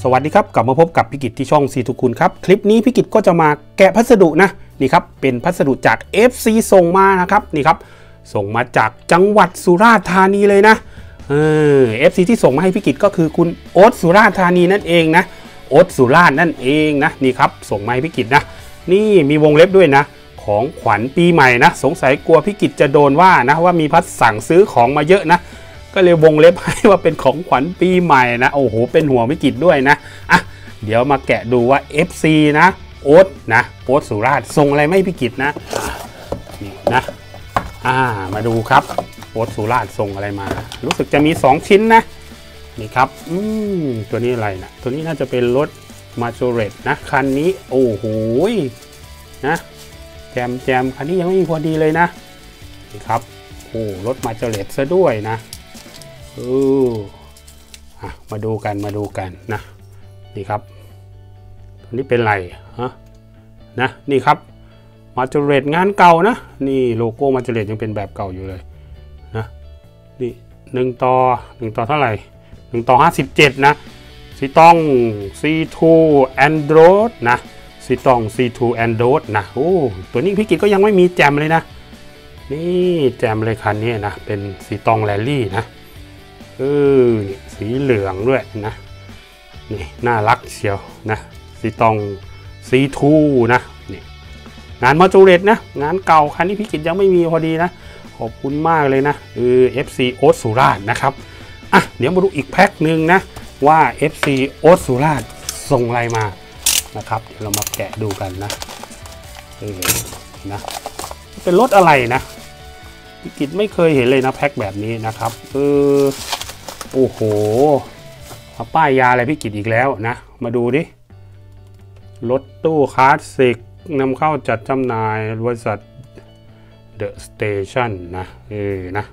สวัสดีครับ กลับมาพบกับพิกิจที่ช่องซีทุกคุณครับ คลิปนี้พิกิจก็จะมาแกะพัสดุนะนี่ครับเป็นพัสดุจาก FC ส่งมานะครับนี่ครับส่งมาจากจังหวัดสุราษฎร์ธานีเลยนะเออ FC ที่ส่งมาให้พิกิจก็คือคุณโอ๊ตสุราษฎร์ธานีนั่นเองนะโอ๊ตสุราษฎร์นั่นเองนะนี่ครับส่งมาให้พิกิจนะนี่มีวงเล็บด้วยนะของขวัญปีใหม่นะ สงสัยกลัวพิกิจจะโดนว่านะว่ามีพัสสั่งซื้อของมาเยอะนะ ก็เลยวงเล็บให้ว่าเป็นของขวัญปีใหม่นะ โอ้โห เป็นห่วงพิกิจด้วยนะอะเดี๋ยวมาแกะดูว่า FC นะโอ๊ตนะโอ๊ตสุราษฎร์ส่งอะไรไม่พิกิจนะนี่นะอ่ามาดูครับโอ๊ตสุราษฎร์ส่งอะไรมา รู้สึกจะมี 2 ชิ้นนะนี่ครับอืมตัวนี้อะไรนะตัวนี้น่าจะเป็นรถมาโจเรตนะคันนี้โอ้โหนะแจมแจมคันนี้ยังไม่มีพอดีเลยนะนี่ครับโอ้รถมาโจเรตซะด้วยนะ ออมาดูกันมาดูกันนะนี่ครับตัวนี้เป็นไรฮะนะนี่ครับมาจูเรตงานเก่านะนี่โลโก้มาจูเรตยังเป็นแบบเก่าอยู่เลยนะนี่หนึ่งต่อหนึ่งต่อเท่าไหร่หนึ่งต่อห้าสิบเจ็ดนะซีตอง C2 Android นะซีตอง C2 Android นะโอ้ตัวนี้พี่กิจก็ยังไม่มีแจมเลยนะ นี่แจมเลยคันนี้นะ เป็นซีตองแรลลี่นะ เออนี่สีเหลืองด้วยนะนี่น่ารักเชียวนะสีตองซีทูนะนี่งานมาจูเรตนะ งานเก่าคันนี้พี่กิจยังไม่มีพอดีนะ ขอบคุณมากเลยนะเออ FC โอสุราษฎร์นะครับอะเดี๋ยวมาดูอีกแพ็คหนึ่งนะ ว่า FC โอสุราษฎร์ส่งอะไรมานะครับ เดี๋ยวเรามาแกะดูกันนะเออนะเป็นรถอะไรนะพิกิจไม่เคยเห็นเลยนะแพ็คแบบนี้นะครับเออ โอ้โหมาป้ายยาอะไรพิกิจอีกแล้วนะ มาดูดิรถตู้คลาสสิกนำเข้าจัดจำหน่ายบริษัท The Station นะเออนะ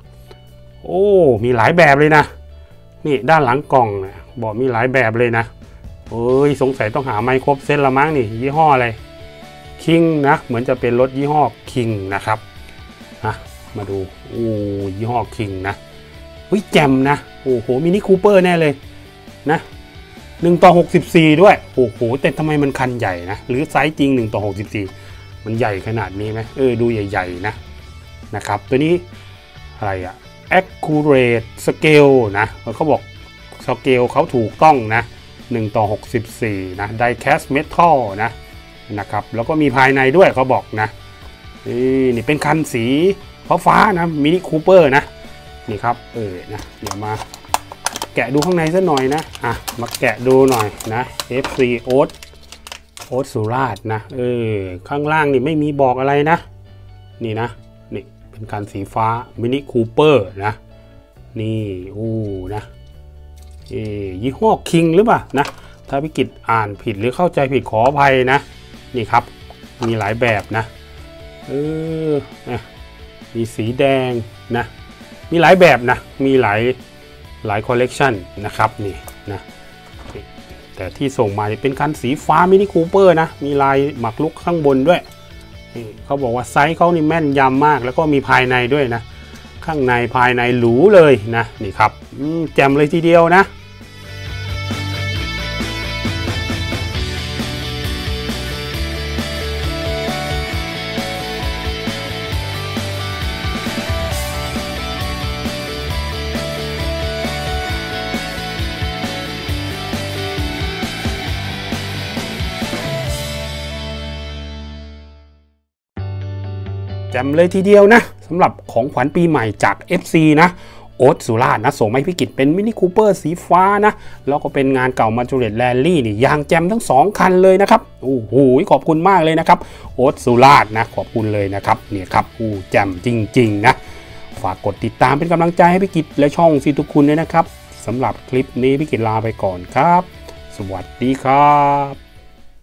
โอ้ มีหลายแบบเลยนะ นี่ด้านหลังกล่องนะบอกมีหลายแบบเลยนะเอ้ยสงสัยต้องหาไมครบเส้นละมั้งนี่ ยี่ห้ออะไรคิงนะ เหมือนจะเป็นรถยี่ห้อคิงนะครับนะมาดูโอ้ยี่ห้อคิงนะ เฮ้ยแจมนะ โอ้โหมินิคูเปอร์แน่เลยนะหนึ่งต่อหกสิบสี่ด้วย โอ้โห แต่ทำไมมันคันใหญ่นะ หรือไซส์จริงหนึ่งต่อหกสิบสี่มันใหญ่ขนาดนี้ไหมเออ ดูใหญ่ๆนะ นะครับ ตัวนี้อะไรอะ accurate scale นะเขาบอกสเกลเขาถูกต้องนะ1ต่อ64 นะ die-cast metal นะ นะครับ แล้วก็มีภายในด้วยเขาบอกนะ นี่นี่เป็นคันสีฟ้าฟ้านะมินิคูเปอร์นะ นี่ครับเออนะเดี๋ยวมาแกะดูข้างในสักหน่อยนะอะมาแกะดูหน่อยนะ FC โอ๊ตโอ๊ตสุราษฎร์นะเออข้างล่างนี่ไม่มีบอกอะไรนะ นี่นะนี่เป็นคันสีฟ้ามินิคูเปอร์นะนี่อู้นะเอยี่ห้อคิงหรือเปล่านะถ้าพิกิจอ่านผิดหรือเข้าใจผิดขออภัยนะ นี่ครับมีหลายแบบนะเออนะมีสีแดงนะ มีหลายแบบนะ มีหลายหลายคอลเลกชันนะครับนี่นะแต่ที่ส่งมาเป็นคันสีฟ้ามินิคูเปอร์นะ มีลายหมักลุกข้างบนด้วยนี่เขาบอกว่าไซส์เขานี่แม่นยำมาก แล้วก็มีภายในด้วยนะ ข้างในภายในหรูเลยนะนี่ครับแจ่มเลยทีเดียวนะ จำเลยทีเดียวนะสำหรับของขวัญปีใหม่จาก FC นะโอ๊ตสุราษฎร์นะส่งมาให้พิกิจเป็นมินิคูเปอร์สีฟ้านะ แล้วก็เป็นงานเก่ามาจูเรตแรลลี่นี่ยางแจมทั้ง 2 คันเลยนะครับโอ้โหขอบคุณมากเลยนะครับ โอ๊ตสุราษฎร์นะ ขอบคุณเลยนะครับเนี่ยครับอู้แจมจริง ๆ นะ ฝากกดติดตามเป็นกำลังใจให้พิกิจและช่องซีทุกคุณด้วยนะครับสำหรับคลิปนี้พิกิจลาไปก่อนครับ สวัสดีครับ